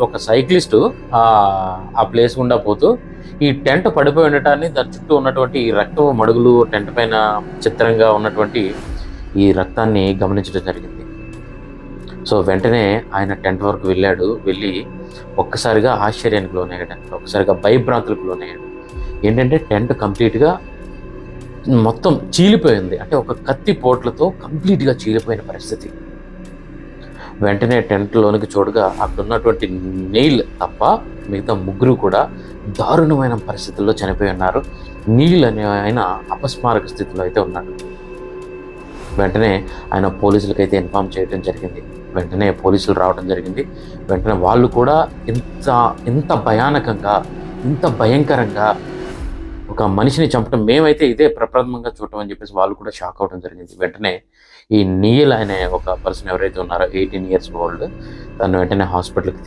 ఒక సైక్లిస్టు ఆ ప్లేస్ గుండా పోతూ ఈ టెంట్ పడిపోయి ఉండటాన్ని దాని చుట్టూ ఉన్నటువంటి ఈ రక్తపు మడుగులు టెంట్ పైన చిత్రంగా ఉన్నటువంటి ఈ రక్తాన్ని గమనించడం జరిగింది. సో వెంటనే ఆయన టెంట్ వరకు వెళ్ళాడు. వెళ్ళి ఒక్కసారిగా ఆశ్చర్యానికి లోనయ్యాడు ఒక్కసారిగా భయభ్రాంతులకు లోనయ్యాడు. ఏంటంటే టెంట్ కంప్లీట్గా మొత్తం చీలిపోయింది. అంటే ఒక కత్తి పోట్లతో కంప్లీట్గా చీలిపోయిన పరిస్థితి. వెంటనే టెంట్లోనికి చూడగా అక్కడున్నటువంటి నీల్ తప్ప మిగతా ముగ్గురు కూడా దారుణమైన పరిస్థితుల్లో చనిపోయి ఉన్నారు. నీల్ అనే ఆయన అపస్మారక స్థితిలో అయితే ఉన్నాడు. వెంటనే ఆయన పోలీసులకు అయితే ఇన్ఫామ్ చేయడం జరిగింది. వెంటనే పోలీసులు రావడం జరిగింది. వెంటనే వాళ్ళు కూడా ఇంత ఇంత భయానకంగా ఇంత భయంకరంగా ఒక మనిషిని చంపడం మేమైతే ఇదే ప్రప్రథమంగా చూడటం అని చెప్పేసి వాళ్ళు కూడా షాక్ అవడం జరిగింది. వెంటనే ఈ నీల్ అనే ఒక పర్సన్ ఎవరైతే ఉన్నారో ఎయిటీన్ ఇయర్స్ ఓల్డ్ తను వెంటనే హాస్పిటల్కి